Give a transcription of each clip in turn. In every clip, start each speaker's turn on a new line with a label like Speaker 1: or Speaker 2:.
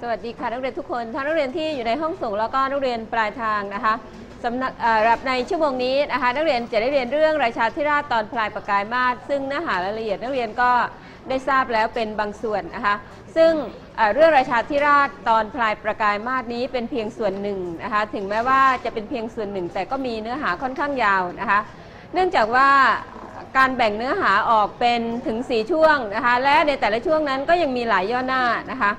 Speaker 1: สวัสดีค่ะนักเรียนทุกคนทั้งนักเรียนที่อยู่ในห้องส่งแล้วก็นักเรียนปลายทางนะคะสำนักเอ่อรับในชั่วโมงนี้นะคะนักเรียนจะได้เรียนเรื่องราชาธิราชตอนพลายประกายมาศซึ่งเนื้อหารายละเอียดนักเรียนก็ได้ทราบแล้วเป็นบางส่วนนะคะซึ่งเอ่อเรื่องราชาธิราชตอนพลายประกายมาศนี้เป็นเพียงส่วนหนึ่งนะคะถึงแม้ว่าจะเป็นเพียงส่วนหนึ่ง แต่ก็มีเนื้อหาค่อนข้างยาวนะคะเนื่องจากว่า การแบ่งเนื้อหาออกเป็นถึง 4 ช่วงนะคะ และในแต่ละช่วงนั้นก็ยังมีหลายย่อหน้านะคะ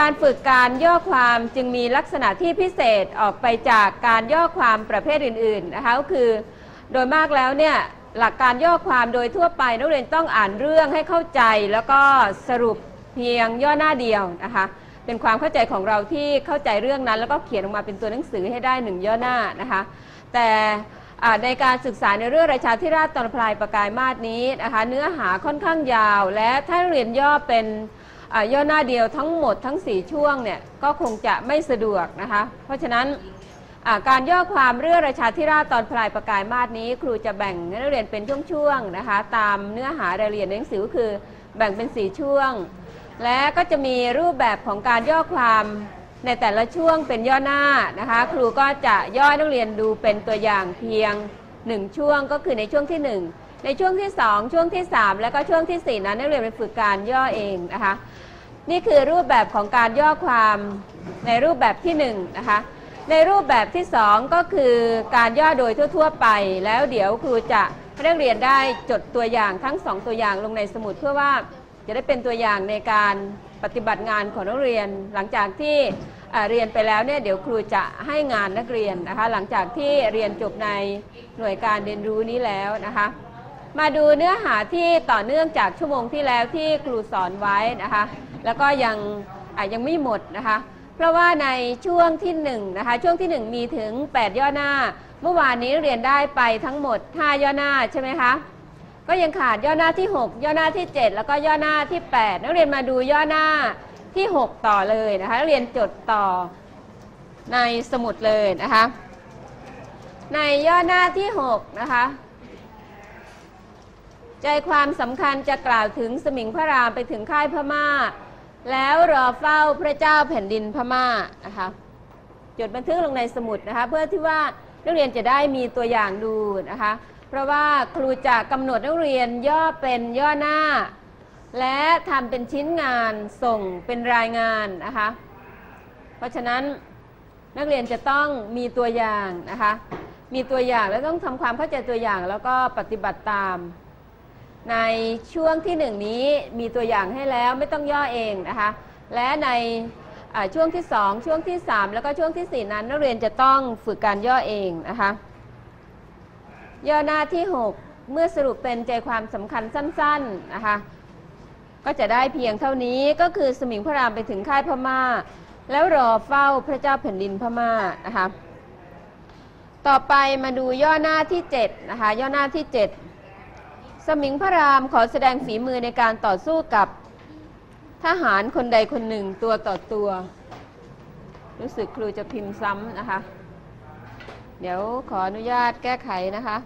Speaker 1: การฝึกการย่อความจึงมีลักษณะที่พิเศษออกไปจากการย่อความประเภทอื่นๆนะคะก็คือโดยมากแล้วเนี่ยหลักการย่อความโดยทั่วไปนักเรียนต้องอ่านเรื่องให้เข้าใจ แล้วก็สรุปเพียงย่อหน้าเดียวนะคะเป็นความเข้าใจของเราที่เข้าใจเรื่องนั้น แล้วก็เขียนออกมาเป็นตัวหนังสือให้ได้หนึ่งย่อหน้านะคะแต่ ในการศึกษาในเรื่องราชาธิราชตอนพลายประกายมาศนี้นะคะเนื้อหาค่อนข้างยาว และถ้าเรียนย่อเป็นย่อหน้าเดียวทั้งหมดทั้ง 4 ช่วงเนี่ยก็คงจะไม่สะดวกนะคะเพราะฉะนั้นการย่อความเรื่องราชาธิราชตอนพลายประกายมาศนี้ ครูจะแบ่งนักเรียนเป็นช่วงๆนะคะตามเนื้อหารายละเอียดในหนังสือคือแบ่งเป็น 4 ช่วง และก็จะมีรูปแบบของการย่อความ ในแต่ละช่วงเป็นย่อหน้านะคะ ครูก็จะย่อให้นักเรียนดูเป็นตัวอย่างเพียง 1 ช่วงก็คือในช่วงที่ 1 ในช่วงที่ 2 ช่วงที่ 3 แล้วก็ช่วงทีสี่4 นั้นนักเรียนไปฝึกการย่อเองนะคะ นี่คือรูปแบบของการย่อความในรูปแบบที่1นงนะคะในรูปแบบที่ 2 ก็คือการย่อโดยทั่ว ๆ ไป แล้วเดี๋ยวครูจะให้นักเรียนได้จดตัวอย่างทั้ง 2 ตัวอย่างลงในสมุดเพื่อว่าจะได้เป็นตัวอย่างในการ ปฏิบัติงานของนักเรียน หลังจากที่เรียนไปแล้วเนี่ยเดี๋ยวครูจะให้งานนักเรียนนะคะ หลังจากที่เรียนจบในหน่วยการเรียนรู้นี้แล้วนะคะ มาดูเนื้อหาที่ต่อเนื่องจากชั่วโมงที่แล้วที่ครูสอนไว้นะคะ แล้วก็ยังยังไม่หมดนะคะ เพราะว่าในช่วงที่1นะคะช่วงที่ 1 มีถึง 8 ย่อหน้า เมื่อวานนี้เรียนได้ไปทั้งหมด 5 ย่อหน้าใช่ไหมคะ ก็ยังขาดย่อหน้าที่ 6 ย่อหน้าที่ 7 แล้วก็ย่อหน้าที่ 8 นักเรียนมาดูย่อหน้าที่ 6 ต่อเลยนะคะนักเรียนจดต่อในสมุดเลยนะคะ ในย่อหน้าที่ 6 นะคะ ใจความสำคัญจะกล่าวถึงสมิงพระรามไปถึงค่ายพม่า แล้วรอเฝ้าพระเจ้าแผ่นดินพม่านะคะจดบันทึกลงในสมุดนะคะ เพื่อที่ว่านักเรียนจะได้มีตัวอย่างดูนะคะ เพราะว่าครูจะกำหนดนักเรียนย่อเป็นย่อหน้า และทำเป็นชิ้นงานส่งเป็นรายงานนะคะ เพราะฉะนั้นนักเรียนจะต้องมีตัวอย่างนะคะ มีตัวอย่างแล้วต้องทำความเข้าใจตัวอย่างแล้วก็ปฏิบัติตาม ในช่วงที่หนึ่งนี้มีตัวอย่างให้แล้วไม่ต้องย่อเองนะคะ และในช่วงที่สองช่วงที่สามแล้วก็ช่วงที่สี่นั้นนักเรียนจะต้องฝึกการย่อเองนะคะ ย่อหน้าที่ 6 เมื่อสรุปเป็นใจความสำคัญสั้นๆนะคะก็จะได้เพียงเท่านี้ก็คือสมิงพระรามไปถึงค่ายพม่า แล้วรอเฝ้าพระเจ้าแผ่นดินพม่านะคะต่อไปมาดูย่อหน้าที่7นะคะย่อหน้าที่ 7 สมิงพระรามขอแสดงฝีมือในการต่อสู้กับทหารคนใดคนหนึ่งตัวต่อตัว รู้สึกครูจะพิมพ์ซ้ำนะคะ เดี๋ยวขออนุญาตแก้ไขนะคะ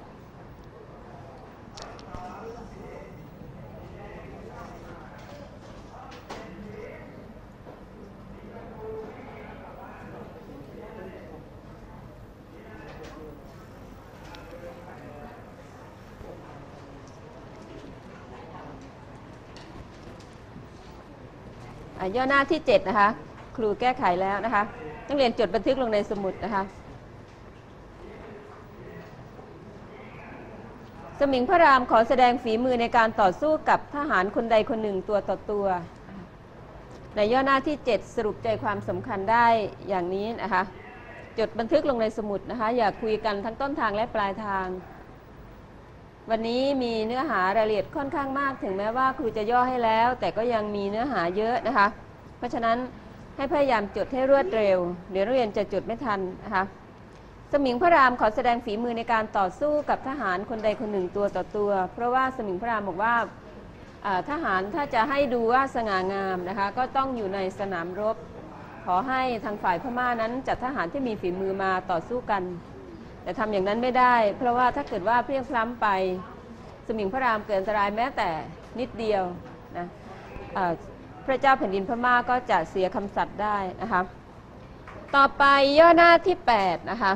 Speaker 1: ย่อหน้าที่ 7 นะคะ ครูแก้ไขแล้วนะคะนักเรียนจดบันทึกลงในสมุดนะคะ สมิงพระรามขอแสดงฝีมือในการต่อสู้กับทหารคนใดคนหนึ่งตัวต่อตัว ในย่อหน้าที่ 7 สรุปใจความสำคัญได้อย่างนี้นะคะ จดบันทึกลงในสมุดนะคะ อย่าคุยกันทั้งต้นทางและปลายทาง วันนี้มีเนื้อหารายละเอียดค่อนข้างมาก ถึงแม้ว่าครูจะย่อให้แล้ว แต่ก็ยังมีเนื้อหาเยอะนะคะ เพราะฉะนั้นให้พยายามจดให้รวดเร็ว เดี๋ยวนักเรียนจะจดไม่ทันนะคะ สมิงพระรามขอแสดงฝีมือในการต่อสู้กับทหารคนใดคนหนึ่งตัวต่อตัว เพราะว่าสมิงพระรามบอกว่าอ่าทหารถ้าจะให้ดูว่าสง่างามนะคะ ก็ต้องอยู่ในสนามรบ ขอให้ทางฝ่ายพม่านั้นจัดทหารที่มีฝีมือมาต่อสู้กัน แต่ทำอย่างนั้นไม่ได้ เพราะว่าถ้าเกิดว่าเพียงพล้ำไป สมิงพระรามเกิดอันตรายแม้แต่นิดเดียวนะพระเจ้าแผ่นดินพม่าก็จะเสียคำสัตย์ได้นะคะต่อไปย่อหน้าที่8นะคะ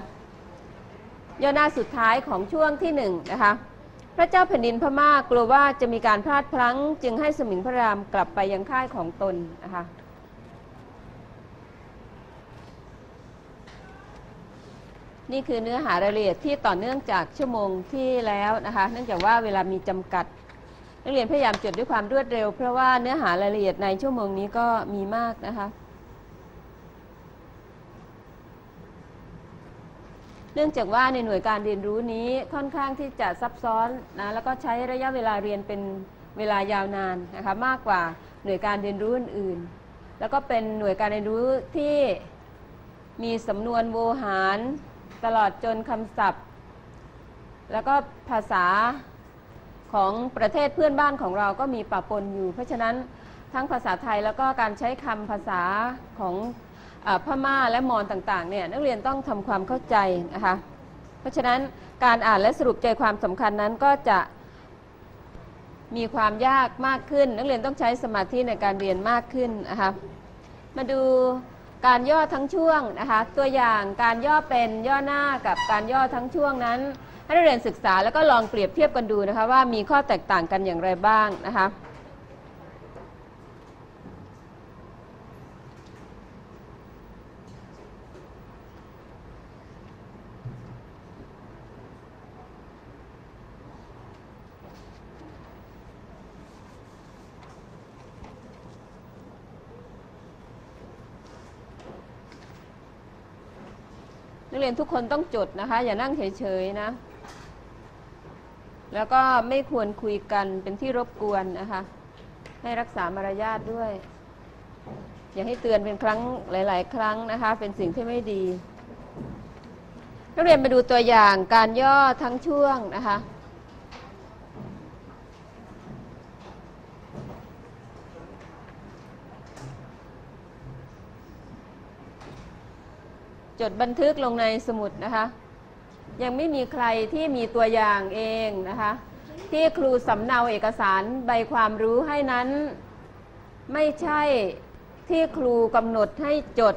Speaker 1: ย่อหน้าสุดท้ายของช่วงที่1นะคะพระเจ้าแผ่นดินพม่ากลัวว่าจะมีการพลาดพลั้ง จึงให้สมิงพระรามกลับไปยังค่ายของตนนะคะ นี่คือเนื้อหารายละเอียดที่ต่อเนื่องจากชั่วโมงที่แล้วนะคะ เนื่องจากว่าเวลามีจำกัด นักเรียนพยายามจดด้วยความรวดเร็ว เพราะว่าเนื้อหารายละเอียดในชั่วโมงนี้ก็มีมากนะคะ เนื่องจากว่าในหน่วยการเรียนรู้นี้ค่อนข้างที่จะซับซ้อนนะแล้วก็ใช้ระยะเวลาเรียนเป็นเวลายาวนานนะคะมากกว่าหน่วยการเรียนรู้อื่นๆ แล้วก็เป็นหน่วยการเรียนรู้ที่มีสำนวนโวหาร ตลอดจนคำศัพท์ แล้วก็ภาษาของประเทศเพื่อนบ้านของเราก็มีปะปนอยู่ เพราะฉะนั้นทั้งภาษาไทยแล้วก็การใช้คำภาษาของอพม่าและมอญต่างๆเนี่ยนักเรียนต้องทำความเข้าใจนะคะเพราะฉะนั้นการอ่านและสรุปใจความสำคัญนั้นก็จะมีความยากมากขึ้น นักเรียนต้องใช้สมาธิในการเรียนมากขึ้นนะคะมาดู การย่อทั้งช่วงนะคะ ตัวอย่างการย่อเป็นย่อหน้ากับการย่อทั้งช่วงนั้น ให้นักเรียนศึกษาแล้วก็ลองเปรียบเทียบกันดูนะคะว่ามีข้อแตกต่างกันอย่างไรบ้างนะคะ นักเรียนทุกคนต้องจดนะคะ อย่านั่งเฉยๆนะ แล้วก็ไม่ควรคุยกันเป็นที่รบกวนนะคะ ให้รักษามารยาทด้วย อย่าให้เตือนเป็นครั้งหลาย ๆ ครั้งนะคะ เป็นสิ่งที่ไม่ดี นักเรียนมาดูตัวอย่างการย่อทั้งช่วงนะคะ จดบันทึกลงในสมุดนะคะ ยังไม่มีใครที่มีตัวอย่างเองนะคะ ที่ครูสำเนาเอกสารใบความรู้ให้นั้น ไม่ใช่ที่ครูกำหนดให้จด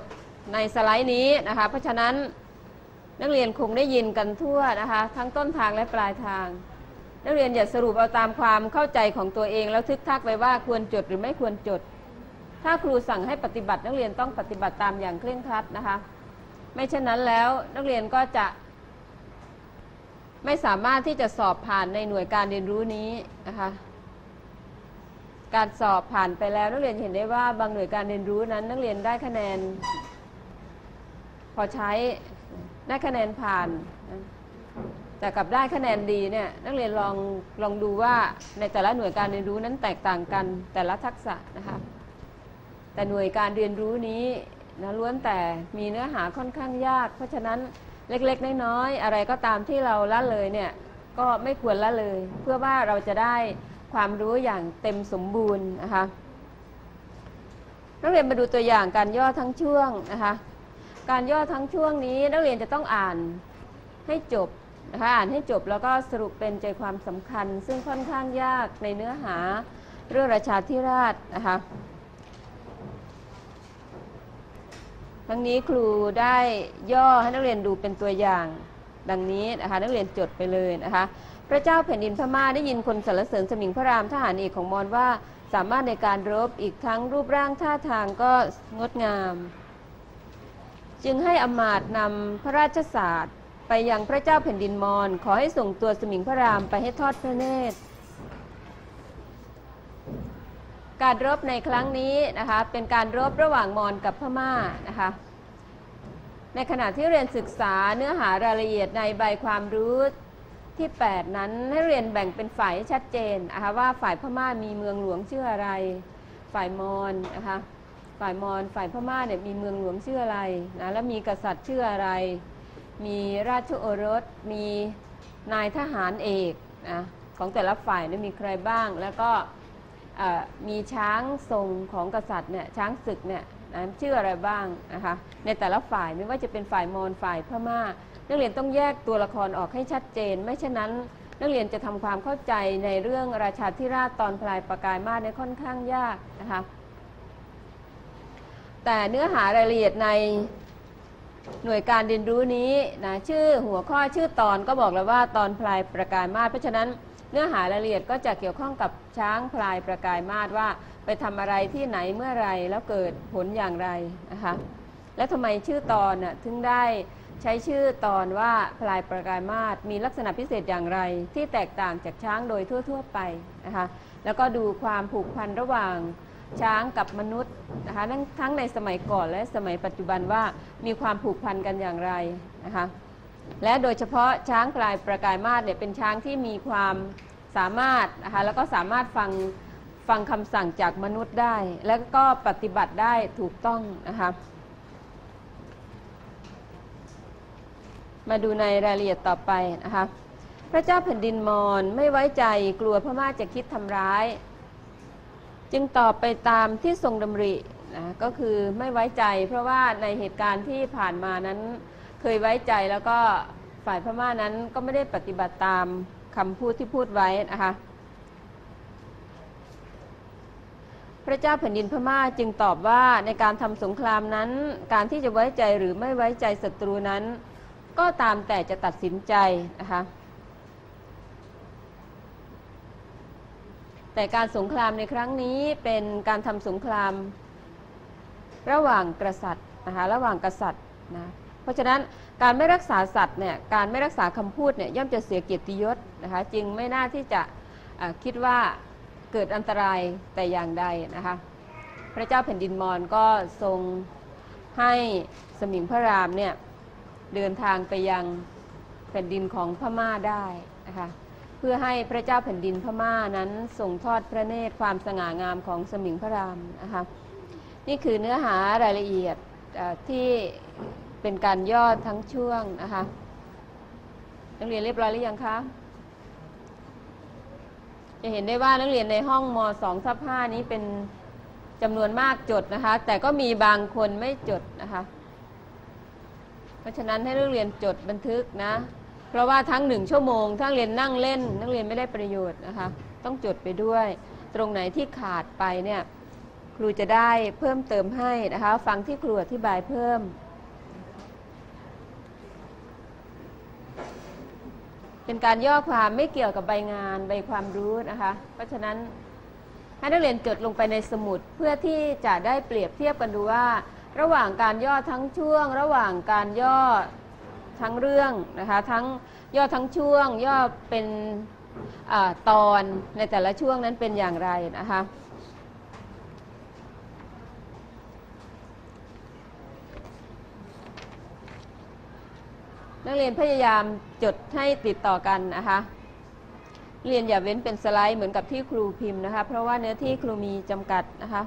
Speaker 1: ในสไลด์นี้นะคะ เพราะฉะนั้นนักเรียนคงได้ยินกันทั่วนะคะ ทั้งต้นทางและปลายทาง นักเรียนอย่าสรุปเอาตามความเข้าใจของตัวเอง แล้วทึกทักไปว่าควรจดหรือไม่ควรจด ถ้าครูสั่งให้ปฏิบัตินักเรียนต้องปฏิบัติตามอย่างเคร่งครัดนะคะ ไม่เช่นนั้นแล้วนักเรียนก็จะ ไม่สามารถที่จะสอบผ่านในหน่วยการเรียนรู้นี้นะคะการสอบผ่านไปแล้วนักเรียนเห็นได้ว่าบางหน่วยการเรียนรู้นั้น นักเรียนได้คะแนน พอใช้ได้คะแนนผ่าน แต่กับได้คะแนนดีเนี่ยนักเรียนลองลองดูว่าในแต่ละหน่วยการเรียนรู้นั้นแตกต่างกันแต่ละทักษะนะคะแต่หน่วยการเรียนรู้นี้ นะล้วนแต่มีเนื้อหาค่อนข้างยาก เพราะฉะนั้นเล็กๆ น้อยๆอะไรก็ตามที่เราละเลยเนี่ยก็ไม่ควรละเลย เพื่อว่าเราจะได้ความรู้อย่างเต็มสมบูรณ์นะคะนักเรียนมาดูตัวอย่างการย่อทั้งช่วงนะคะการย่อทั้งช่วงนี้นักเรียนจะต้องอ่านให้จบนะคะอ่านให้จบแล้วก็สรุปเป็นใจความสำคัญ ซึ่งค่อนข้างยากในเนื้อหาเรื่องราชาธิราชนะคะ ทั้งนี้ครูได้ย่อให้นักเรียนดูเป็นตัวอย่างดังนี้นะคะนักเรียนจดไปเลยนะคะ พระเจ้าแผ่นดินพม่าได้ยินคนสรรเสริญสมิงพระรามทหารเอกของมอญว่า สามารถในการรบอีกทั้งรูปร่างท่าทางก็งดงาม จึงให้อมาตย์นำพระราชศาสตร์ ไปยังพระเจ้าแผ่นดินมอญขอให้ส่งตัวสมิงพระรามไปให้ทอดพระเนตร การรบในครั้งนี้นะคะเป็นการรบระหว่างมอญกับพม่านะคะในขณะที่เรียนศึกษาเนื้อหารายละเอียดในใบความรู้ที่ 8 นั้นให้เรียนแบ่งเป็นฝ่ายให้ชัดเจนนะคะว่าฝ่ายพม่ามีเมืองหลวงชื่ออะไร ฝ่ายมอญนะคะฝ่ายมอญฝ่ายพม่าเนี่ยมีเมืองหลวงชื่ออะไรนะแล้วมีกษัตริย์ชื่ออะไร มีราชโอรสมีนายทหารเอกนะของแต่ละฝ่ายเนี่ยมีใครบ้างแล้วก็ มีช้างทรงของกษัตริย์เนี่ยช้างศึกเนี่ยนะชื่ออะไรบ้างนะคะในแต่ละฝ่ายไม่ว่าจะเป็นฝ่ายมอญฝ่ายพม่า นักเรียนต้องแยกตัวละครออกให้ชัดเจน ไม่เช่นนั้น นักเรียนจะทำความเข้าใจในเรื่องราชาธิราชตอนพลายประกายมาศเนี่ยค่อนข้างยากนะคะแต่เนื้อหารายละเอียดในหน่วยการเรียนรู้นี้นะชื่อหัวข้อชื่อตอนก็บอกแล้วว่าตอนพลายประกายมาศเพราะฉะนั้น เนื้อหารายละเอียดก็จะเกี่ยวข้องกับช้างพลายประกายมาศว่า ไปทำอะไรที่ไหนเมื่อไรแล้วเกิดผลอย่างไรนะคะและทำไมชื่อตอนน่ะถึงได้ใช้ชื่อตอนว่าพลายประกายมาศมีลักษณะพิเศษอย่างไร ที่แตกต่างจากช้างโดยทั่ว ๆ ไปนะคะแล้วก็ดูความผูกพันระหว่างช้างกับมนุษย์นะคะทั้งในสมัยก่อนและสมัยปัจจุบันว่ามีความผูกพันกันอย่างไรนะคะ และโดยเฉพาะช้างพลายประกายมาศเนี่ยเป็นช้างที่มีความสามารถนะคะแล้วก็สามารถฟังฟังคำสั่งจากมนุษย์ได้ แล้วก็ปฏิบัติได้ถูกต้องนะคะมาดูในรายละเอียดต่อไปนะคะพระเจ้าแผ่นดินมอญไม่ไว้ใจกลัวพม่าจะคิดทำร้าย จึงตอบไปตามที่ทรงดำรินะก็คือไม่ไว้ใจ เพราะว่าในเหตุการณ์ที่ผ่านมานั้น เคยไว้ใจแล้วก็ฝ่ายพม่านั้นก็ไม่ได้ปฏิบัติตามคำพูดที่พูดไว้นะคะพระเจ้าแผ่นดินพม่าจึงตอบว่าในการทำสงครามนั้น การที่จะไว้ใจหรือไม่ไว้ใจศัตรูนั้น ก็ตามแต่จะตัดสินใจนะคะแต่การสงครามในครั้งนี้เป็นการทำสงครามระหว่างกษัตริย์นะคะระหว่างกษัตริย์นะ ราะฉะนั้นการไม่รักษาสัตว์เนี่ยการไม่รักษาคำพูดเนี่ยย่อมจะเสียเกียรติยศนะคะจึงไม่น่าที่จะคิดว่าเกิดอันตรายแต่อย่างใดนะคะพระเจ้าแผ่นดินมอญก็ทรงให้สมิงพระรามเนี่ยเดินทางไปยังแผ่นดินของพม่าได้นะคะเพื่อให้พระเจ้าแผ่นดินพม่านั้นส่งทอดพระเนตรความสง่างามของสมิงพระรามนะคะนี่คือเนื้อหารายละเอียดที่ เป็นการย่อทั้งช่วงนะคะนักเรียนเรียบร้อยหรือยังคะจะเห็นได้ว่านักเรียนในห้องม .2 ทับ5นี้เป็นจำนวนมากจดนะคะ แต่ก็มีบางคนไม่จดนะคะ เพราะฉะนั้นให้นักเรียนจดบันทึกนะ เพราะว่าทั้งหนึ่งชั่วโมงถ้าเรียนนั่งเล่น นักเรียนไม่ได้ประโยชน์นะคะ ต้องจดไปด้วย ตรงไหนที่ขาดไปเนี่ยครูจะได้เพิ่มเติมให้นะคะ ฟังที่ครูอธิบายเพิ่ม เป็นการย่อความไม่เกี่ยวกับใบงานใบความรู้นะคะ เพราะฉะนั้นให้นักเรียนจดลงไปในสมุดเพื่อที่จะได้เปรียบเทียบกันดูว่า ระหว่างการย่อทั้งช่วง ระหว่างการย่อทั้งเรื่องนะคะทั้งย่อทั้งช่วง ย่อเป็นอตอนในแต่ละช่วงนั้นเป็นอย่างไรนะคะ นักเรียนพยายามจดให้ติดต่อกันนะคะ เรียนอย่าเว้นเป็นสไลด์เหมือนกับที่ครูพิมพ์นะคะ เพราะว่าเนื้อที่ครูมีจำกัดนะคะ